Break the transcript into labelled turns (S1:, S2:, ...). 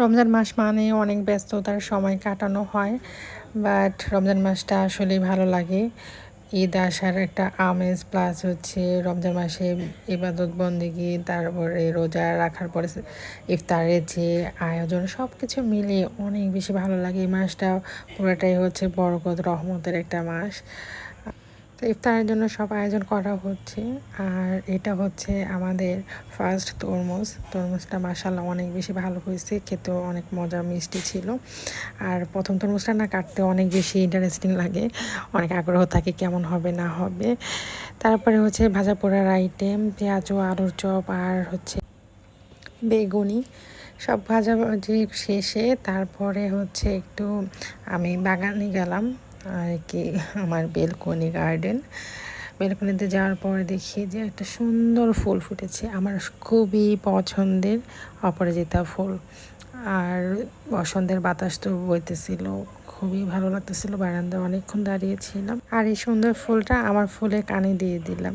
S1: রমজান মাস মানে অনেক ব্যস্ততার সময় কাটানো হয় বাট রমজান মাসটা আসলেই ভালো লাগে। ঈদ আসার একটা আমেজ প্লাস হচ্ছে রমজান মাসে ইবাদত বন্দিগি, তারপরে রোজা রাখার পরে ইফতারের যে আয়োজন সব কিছু মিলিয়ে অনেক বেশি ভালো লাগে এই মাসটা। পুরোটাই হচ্ছে বরকত, রহমতের একটা মাস। তো ইফতারের জন্য সব আয়োজন করা হচ্ছে। আর এটা হচ্ছে আমাদের ফার্স্ট তরমুজ। তরমুজটা মাসাল্লাহ অনেক বেশি ভালো হয়েছে, খেতেও অনেক মজা, মিষ্টি ছিল। আর প্রথম তরমুজটা না কাটতে অনেক বেশি ইন্টারেস্টিং লাগে। অনেক আগ্রহ থাকে কেমন হবে, না হবে। তারপরে হচ্ছে ভাজা পোড়ার আইটেম পেঁয়াজ ও আলুর চপ আর হচ্ছে বেগুনি। সব ভাজাভাজি শেষে তারপরে হচ্ছে একটু আমি বাগানে গেলাম। আর কি, আমার বেলকনি গার্ডেন বেলকনিতে যাওয়ার পরে দেখি যে একটা সুন্দর ফুল ফুটেছে, আমার খুবই পছন্দের অপরাজিতা ফুল। আর বসন্তের বাতাস তো বইতেছিল, খুবই ভালো লাগতেছিল, বারান্দায় অনেকক্ষণ দাঁড়িয়েছিলাম। আর এই সুন্দর ফুলটা আমার ফুলে কানে দিয়ে দিলাম।